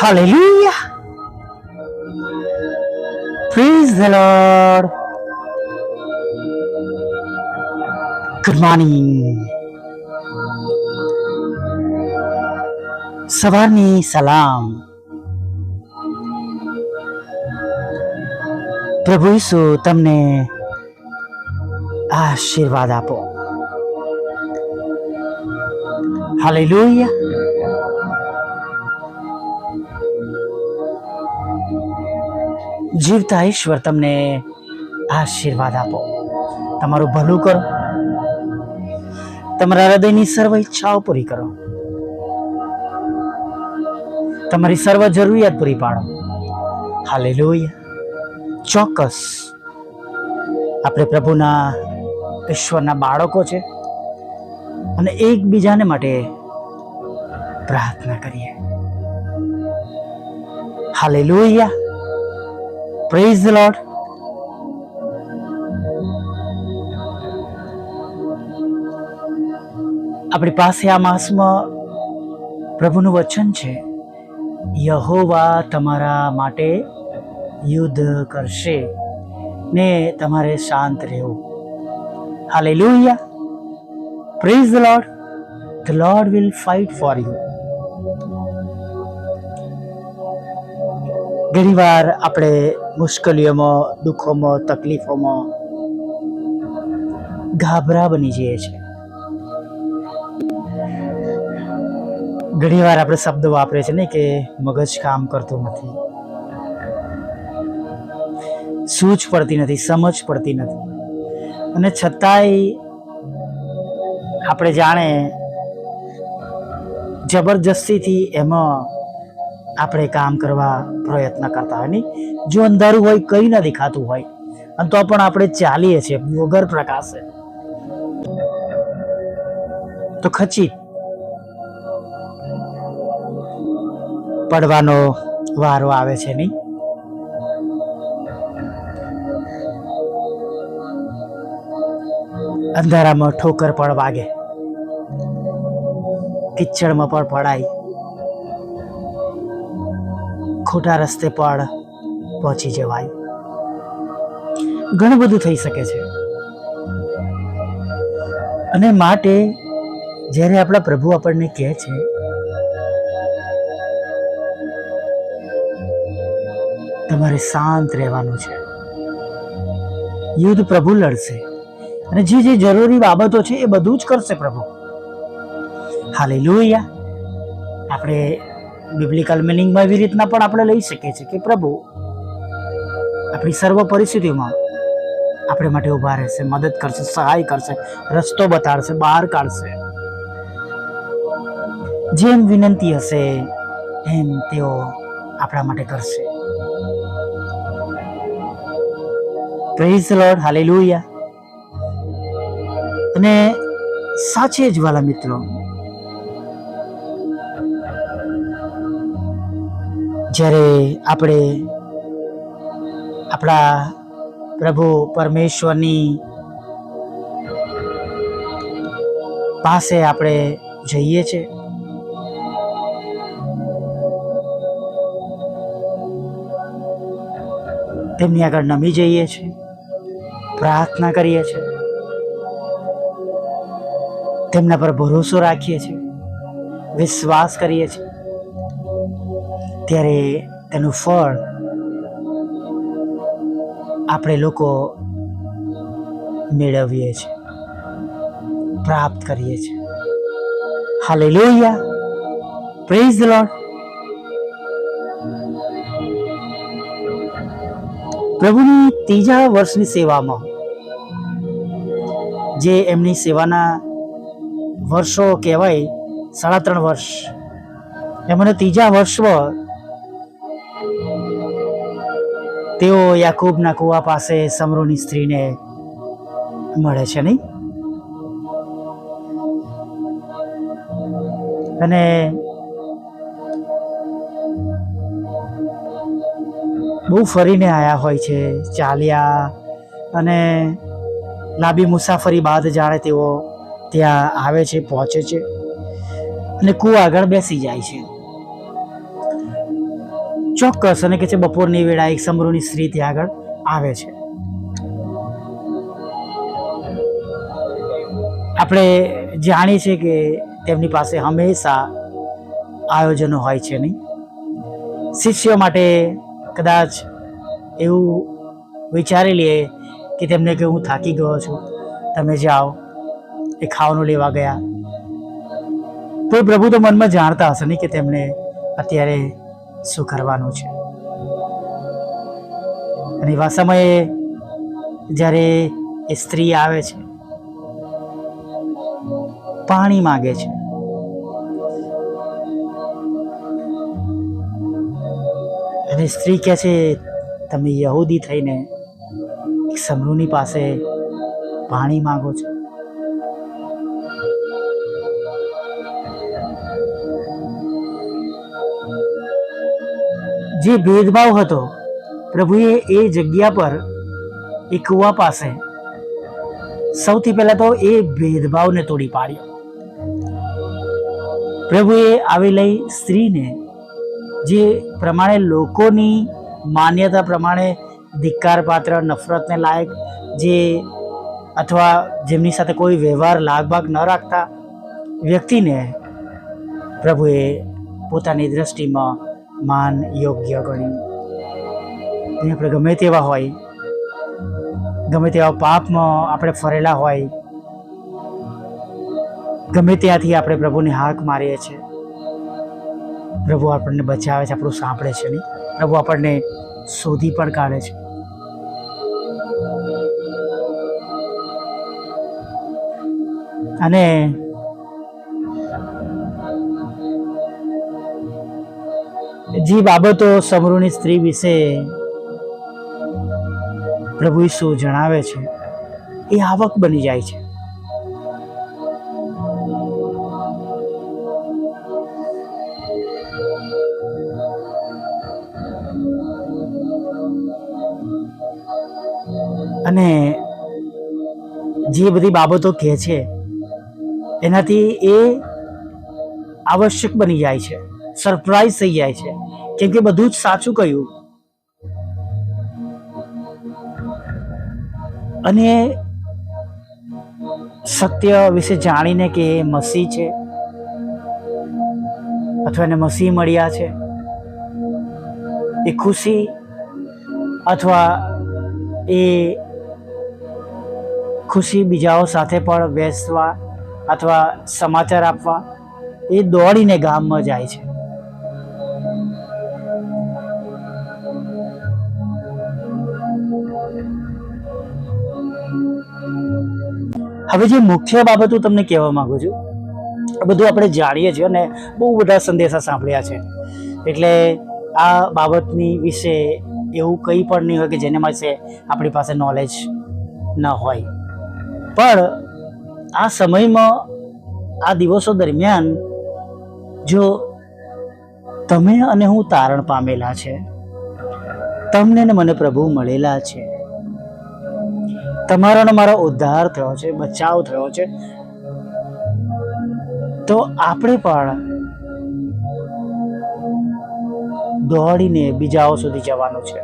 Hallelujah. Praise the Lord. Good morning. સવારની સલામ પ્રભુ ઈસુ તમને આશીર્વાદ આપો હાલેલુયા જીવતા ઈશ્વર, તમને આશીર્વાદ આપો. તમારું ભલું કરો. તમારા હૃદયની સર્વ ઈચ્છાઓ પૂરી કરો. તમારી સર્વ જરૂરિયાત પૂરી પાડો. હાલે ચોક્કસ. આપણે પ્રભુના, ઈશ્વરના બાળકો છે. અને એકબીજાને માટે પ્રાર્થના કરીએ. હાલેલુયા. પ્રેઝ ધ લોર્ડ આપણી પાસે આ માસમાં પ્રભુનું વચન છે. યહોવા તમારા માટે યુદ્ધ કરશે ને તમારે શાંત રહેવું. Hallelujah praise the lord the lord will fight for you ઘણીવાર આપણે મુશ્કેલીઓમાં, દુઃખોમાં, તકલીફોમાં ગાભરા બની જઈએ છીએ. ઘણીવાર આપણે શબ્દ વાપરે છીએ ને કે મગજ કામ કરતું નથી. સૂઝ પડતી નથી, સમજ પડતી નથી. અને છતાંય આપણે જાણે જબરજસ્તીથી એમાં આપણે કામ કરવા પ્રયત્ન કરતા હોય નહીં. જો અંધારું હોય, કંઈ ન દેખાતું હોય. અને તો પણ આપણે ચાલીએ છીએ. વગર પ્રકાશે. તો ખચી. પડવાનો વારો આવે છે નહીં. અંધારામાં ઠોકર પણ વાગે. કિચડમાં પણ પડાય. ખોટા રસ્તે પણ પહોંચી જવાય. ઘણું બધું થઈ શકે છે. અને માટે જ્યારે આપણા પ્રભુ આપણને કહે છે, તમારે શાંત રહેવાનું છે. યુદ્ધ પ્રભુ લડશે. અને જે જે જરૂરી બાબતો છે એ બધું જ કરશે પ્રભુ. હાલે આપણે બિબ્લિકલ મિનિંગમાં એવી રીતના પણ આપણે લઈ શકીએ છીએ કે પ્રભુ, આપણી સર્વ પરિસ્થિતિમાં આપણે માટે ઊભા રહેશે, મદદ કરશે, સહાય કરશે, રસ્તો બતાડશે, બહાર કાઢશે. જેમ વિનંતી હશે, એમ તેઓ આપણા માટે કરશે. પ્રેઝ લોર્ડ હાલેલુયા અને સાચે જ વાલા મિત્રો જ્યારે આપણે આપણા પ્રભુ પરમેશ્વરની પાસે આપણે જઈએ છીએ તેમની આગળ નમી જઈએ છીએ પ્રાર્થના કરીએ છીએ તેમના પર ભરોસો રાખીએ છીએ વિશ્વાસ કરીએ છીએ ત્યારે તેનું ફળ આપણે લોકો મેળવીએ છીએ, પ્રાપ્ત કરીએ છીએ. હાલે લોહિયા પ્રેઝ ધ પ્રભુની ત્રીજા વર્ષની સેવામાં જે એમની સેવાના વર્ષો કહેવાય, સાડા ત્રણ વર્ષ, એમને ત્રીજા વર્ષમાં તેઓ યાકૂબના કુવા પાસે સમરોની સ્ત્રીને મળે છે, નહીં? અને બહુ ફરીને આવ્યા હોય છે, ચાલ્યા અને લાંબી મુસાફરી બાદ જાણે તેઓ ત્યાં આવે છે, પહોંચે છે અને કૂવા આગળ બેસી જાય છે. ચોક્કસ અને કે છે બપોરની વેળા એક સમરૂહની સ્ત્રી ત્યાં આગળ આવે છે. આપણે જાણીએ છીએ કે તેમની પાસે હંમેશા આયોજનો હોય છે નહીં. શિષ્ય માટે કદાચ એવું વિચારી લઈએ કે તેમને કે હું થાકી ગયો છું, તમે જાઓ, એ ખાવાનું લેવા ગયા. તો પ્રભુ તો મનમાં જાણતા હશે નહીં કે તેમને અત્યારે શું કરવાનું છે? અને એવા સમયે જ્યારે એ સ્ત્રી આવે છે, પાણી માગે છે, અને સ્ત્રી કહે છે, તમે યહૂદી થઈને એક સમરૂની પાસે પાણી માગો છો. જે ભેદભાવ હતો, પ્રભુએ એ જગ્યા પર એ કુવા પાસે સૌથી પહેલા તો એ ભેદભાવને તોડી પાડ્યો. પ્રભુએ આવેલી સ્ત્રીને જે પ્રમાણે લોકોની માન્યતા પ્રમાણે ધિક્કાર પાત્ર નફરતને લાયક, જે અથવા જેમની સાથે કોઈ વ્યવહાર લાગભાગ ન રાખતા વ્યક્તિને પ્રભુએ પોતાની દ્રષ્ટિમાં માન, યોગ્ય ગણ્યું ને આપણે ગમે તેવા હોય, ગમે તેવા પાપમાં આપણે ફરેલા હોય, ગમે ત્યાંથી આપણે પ્રભુની હાક મારીએ છીએ પ્રભુ આપણને બચાવે છે, આપણું સાંભળે છે નહીં. પ્રભુ આપણને શોધી પણ કાઢે છે. અને જે બાબતો સમરૂની સ્ત્રી વિશે પ્રભુ ઈસુ જણાવે છે, એ આવક બની જાય છે. અને જે બધી બાબતો કહે છે, એનાથી એ આવશ્યક બની જાય છે. સરપ્રાઈઝ થઈ જાય છે. કેમ કે બધું જ સાચું કહ્યું. અને સત્ય વિશે જાણીને કે એ મસી છે, અથવા એને મસી મળ્યા છે. એ ખુશી અથવા એ ખુશી બીજાઓ સાથે પણ બેસવા અથવા સમાચાર આપવા એ દોડીને ગામમાં જાય છે. હવે જે મુખ્ય બાબત તમને કહેવા માંગુ છું બધું આપણે જાણીએ છીએ અને બહુ બધા સંદેશા સાંભળ્યા છે. એટલે આ બાબતની વિશે એવું કંઈ પણ નહીં હોય કે જેને વિશે આપણી પાસે નોલેજ ન હોય. પણ આ સમયમાં, આ દિવસો દરમિયાન જો તમે અને હું તારણ પામેલા છે, તમને ને મને પ્રભુ મળેલા છે તમારો મારો ઉદ્ધાર થયો છે, બચાવ થયો છે. તો આપણે પણ દોડીને બીજાઓ સુધી જવાનું છે.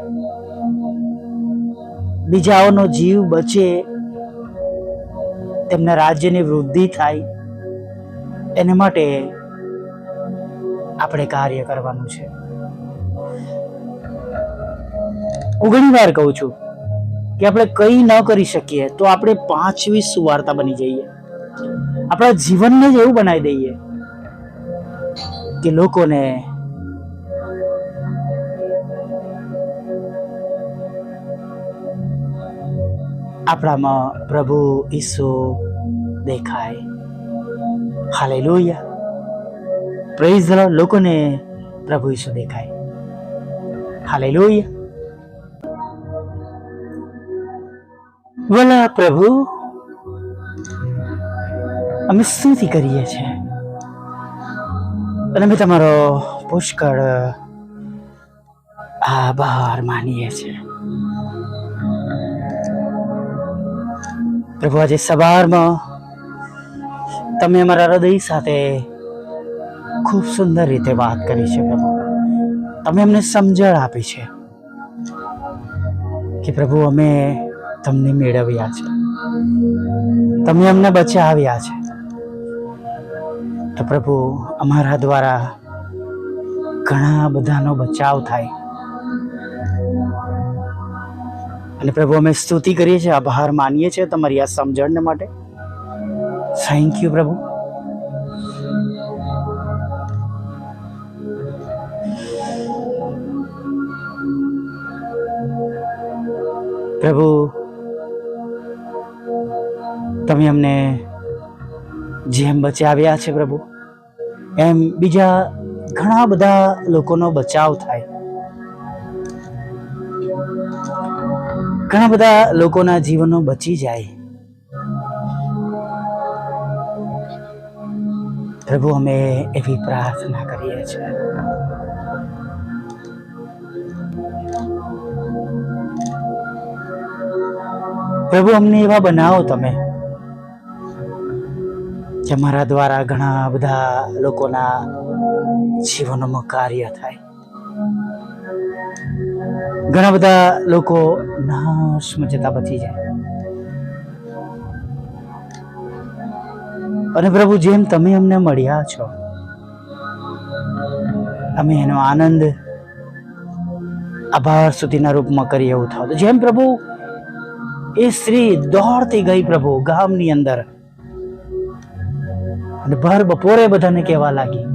બીજાઓનો જીવ બચે, તેમના રાજ્યની વૃદ્ધિ થાય, એને માટે આપણે કાર્ય કરવાનું છે. હું ઘણી વાર કહું છું કે આપણે કંઈ ન કરી શકીએ, તો આપણે પાંચવી સુવાર્તા બની જઈએ. આપણા જીવનને જ એવું બનાવી દઈએ કે લોકોને આપણામાં પ્રભુ ઈસુ દેખાય. હાલે લોહિયા પ્રેઝ લોકોને પ્રભુ ઈસુ દેખાય. હાલે લોહિયા ભલા પ્રભુ, અમે સ્તુતિ કરીએ છીએ. અને અમે તમારો પુષ્કળ, આભાર માનીએ છીએ. પ્રભુ, આજે સવારમાં તમે અમારા હૃદય સાથે ખૂબ સુંદર રીતે વાત કરી છે, પ્રભુ. તમે અમને સમજણ આપી છે કે પ્રભુ, અમે તમને મેળવ્યા છે. તમે અમને બચાવ્યા છે. તો પ્રભુ, અમારા દ્વારા ઘણા બધાનો બચાવ થાય. અને પ્રભુ, અમે સ્તુતિ કરીએ છીએ, આભાર માનીએ છીએ તમારી આ સમજણને માટે. થેન્ક યુ પ્રભુ. પ્રભુ તમે અમને જેમ બચાવ્યા છે પ્રભુ, એમ બીજા ઘણા બધા લોકોનો બચાવ થાય. ઘણા બધા લોકોના જીવનો બચી જાય. પ્રભુ, અમે એવી પ્રાર્થના કરીએ છીએ. પ્રભુ, અમને એવા બનાવો તમે કે મારા દ્વારા ઘણા બધા લોકોના જીવનોમાં કાર્ય થાય. ઘણા બધા લોકો નાશમાં જતા બચી જાય. અને પ્રભુ જેમ તમે અમને મળ્યા છો, અમે એનો આનંદ આભાર સુધીના રૂપમાં કરી એવું થાવ જેમ પ્રભુ એ સ્ત્રી દોડતી ગઈ પ્રભુ ગામની અંદર અને ભર બપોરે બધાને કહેવા લાગી.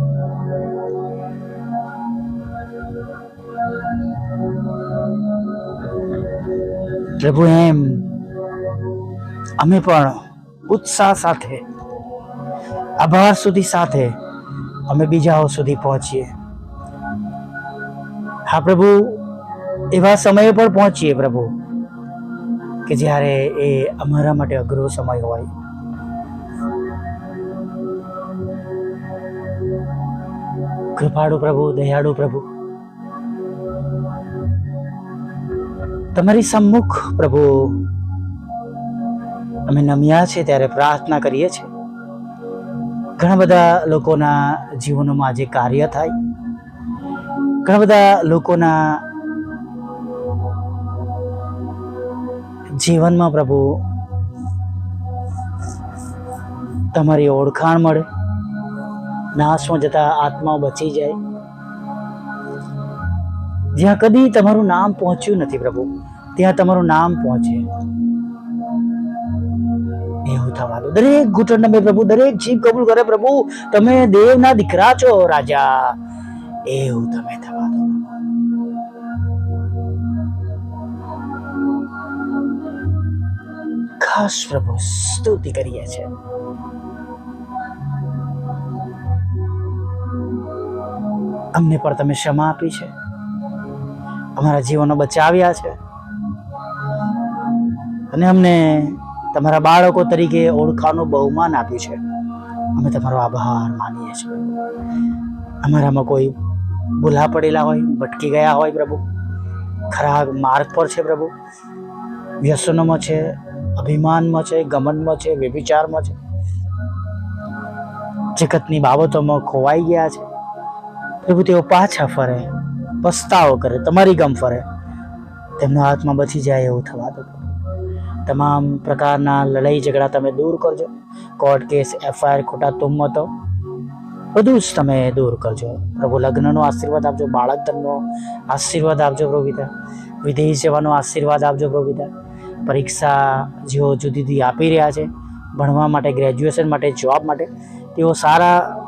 પ્રભુ એમ, અમે પણ ઉત્સાહ સાથે, આભાર સુધી સાથે, અમે બીજાઓ સુધી પહોંચીએ. હા પ્રભુ, એવા સમયે પણ પહોંચીએ પ્રભુ, કે જ્યારે એ અમારા માટે અઘરો સમય હોય. કૃપાળુ પ્રભુ, દયાળુ પ્રભુ. તમારી સમ્મુખ પ્રભુ, અમે નમ્યા છે ત્યારે પ્રાર્થના કરીએ છીએ. ઘણા બધા લોકોના જીવનોમાં આજે કાર્ય થાય. ઘણા બધા લોકોના જીવનમાં પ્રભુ, તમારી ઓળખાણ મળે. નાશમાં જતા આત્મા બચી જાય. જ્યાં કદી તમારું નામ પહોંચ્યું નથી પ્રભુ, ત્યાં તમારું નામ પહોંચે. એવું થવા દો. દરેક ઘૂંટણ મેં પ્રભુ, દરેક જીભ કબૂલ કરે પ્રભુ, તમે દેવના દીકરા છો રાજા. એવું તમે થવા દો. ખાસ પ્રભુ, સ્તુતિ કરીએ છે અમને પણ તમે ક્ષમા આપી છે. અમારા જીવનો બચાવ્યા છે. અને અમને તમારા બાળકો તરીકે ઓળખાનું બહુમાન આપ્યું છે. અમે તમારો આભાર માનીએ છીએ. અમારામાં કોઈ ભૂલા પડેલા હોય, ભટકી ગયા હોય પ્રભુ. ખરાબ માર્ગ પર છે પ્રભુ. વ્યસનોમાં છે, અભિમાનમાં છે, ગમનમાં છે, વ્યભિચારમાં છે. જગતની બાબતોમાં ખોવાઈ ગયા છે. પ્રભુ તેઓ પાછા ફરે, પસ્તાવો કરે, તમારી ગમ ફરે. તેમનો હાથમાં બચી જાય એવું થવા દો. તમામ પ્રકારના લડાઈ ઝઘડા તમે દૂર કરજો. કોર્ટ કેસ, એફઆઈઆર, ખોટા તુમ્મતો, બધું જ તમે દૂર કરજો. પ્રભુ લગ્નનો આશીર્વાદ આપજો બાળક ધનનો આશીર્વાદ આપજો પ્રભુ પિતા. વિદેશ જવાનો આશીર્વાદ આપજો પ્રભુ પિતા. પરીક્ષા જેઓ જુદી જુદી આપી રહ્યા છે, ભણવા માટે, ગ્રેજ્યુએશન માટે, જોબ માટે, તેઓ સારા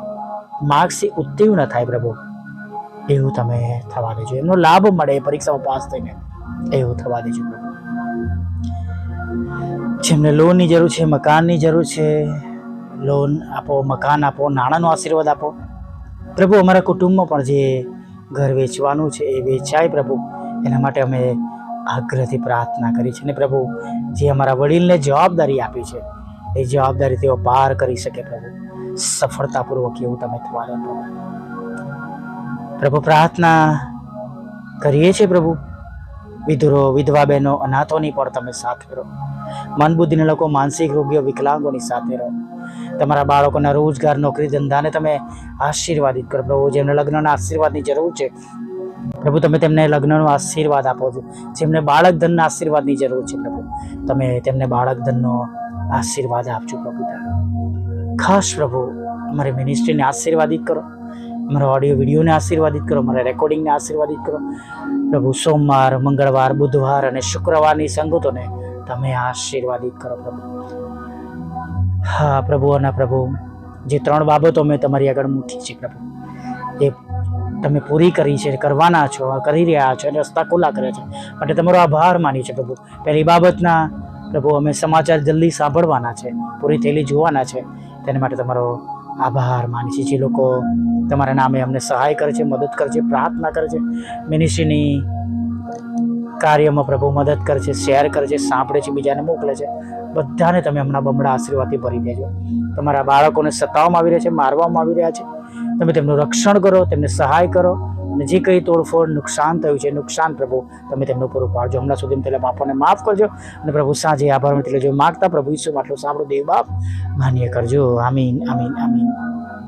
માર્ક્સથી ઉત્તીર્ણ થાય પ્રભુ. એવું તમે થવા દેજો. એમનો લાભ મળે, પરીક્ષામાં પાસ થઈને. એવું થવા દેજો. જેમને લોનની જરૂર છે, મકાનની જરૂર છે, લોન આપો, મકાન આપો, નાણાંનો આશીર્વાદ આપો. પ્રભુ, અમારા કુટુંબમાં પણ જે ઘર વેચવાનું છે, એ વેચાય પ્રભુ. એના માટે અમે આગ્રહથી પ્રાર્થના કરી છે. ને પ્રભુ, જે અમારા વડીલને જવાબદારી આપી છે, એ જવાબદારી તેઓ પાર કરી શકે પ્રભુ. સફળતાપૂર્વક એવું તમે થવા દો. પ્રભુ પ્રભુ પ્રાર્થના કરીએ છીએ પ્રભુ. વિધુરો, વિધવા બહેનો, અનાથોની પણ તમે સાથ કરો. મન બુદ્ધિના લોકો, માનસિક રોગીઓ, વિકલાંગોની સાથે રહો. તમારા બાળકોના રોજગાર, નોકરી, ધંધાને તમે આશીર્વાદિત કરો. પ્રભુ, જેમને લગ્નના આશીર્વાદની જરૂર છે, પ્રભુ, તમે તેમને લગ્નનો આશીર્વાદ આપો છો. જેમને બાળક ધનના આશીર્વાદની જરૂર છે, પ્રભુ, તમે તેમને બાળક ધનનો આશીર્વાદ આપજો, પ્રભુ ખાસ પ્રભુ, અમારી મિનિસ્ટ્રીને આશીર્વાદિત કરો. અમારા ઓડિયો વિડીયોને આશીર્વાદિત કરો અમારા રેકોર્ડિંગને આશીર્વાદિત કરો. પ્રભુ સોમવાર, મંગળવાર, બુધવાર અને શુક્રવારની સંગતોને તમે આશીર્વાદિત કરો, પ્રભુ. હા, પ્રભુ અને પ્રભુ, જે ત્રણ બાબતો મેં તમારી આગળ મૂકી છે, પ્રભુ. એ તમે પૂરી કરી છે, કરવાના છો, કરી રહ્યા છો અને રસ્તા ખુલ્લા કર્યા છે. માટે તમારો આભાર માની છે પ્રભુ. પહેલી બાબતના, પ્રભુ, અમે સમાચાર જલ્દી સાંભળવાના છે, પૂરી થયેલી જોવાના છે. તેના માટે તમારો આભાર માની છે જે લોકો તમારા નામે અમને સહાય કરે છે, મદદ કરે છે, પ્રાર્થના કરે છે. મિનિસ્ટ્રીની કાર્યમાં પ્રભુ મદદ કરે છે, શેર કરે છે, સાંભળે છે, બીજાને મોકલે છે. બધાને તમે હમણાં બમણા આશીર્વાદથી ભરી દેજો. તમારા બાળકોને સતાવવામાં આવી રહ્યા છે, મારવામાં આવી રહ્યા છે. તમે તેમનું રક્ષણ કરો, તેમને સહાય કરો. અને જે કંઈ તોડફોડ, નુકસાન થયું છે, નુકસાન પ્રભુ, તમે તેમનું પૂરું પાડજો. હમણાં સુધી તેના બાપાને માફ કરજો. અને પ્રભુ, સાંજે આભાર એટલે જો માગતા પ્રભુ ઈસુ માટલું સાંભળો, દેવ બાપ, માન્ય કરજો. આમીન આમીન આમીન.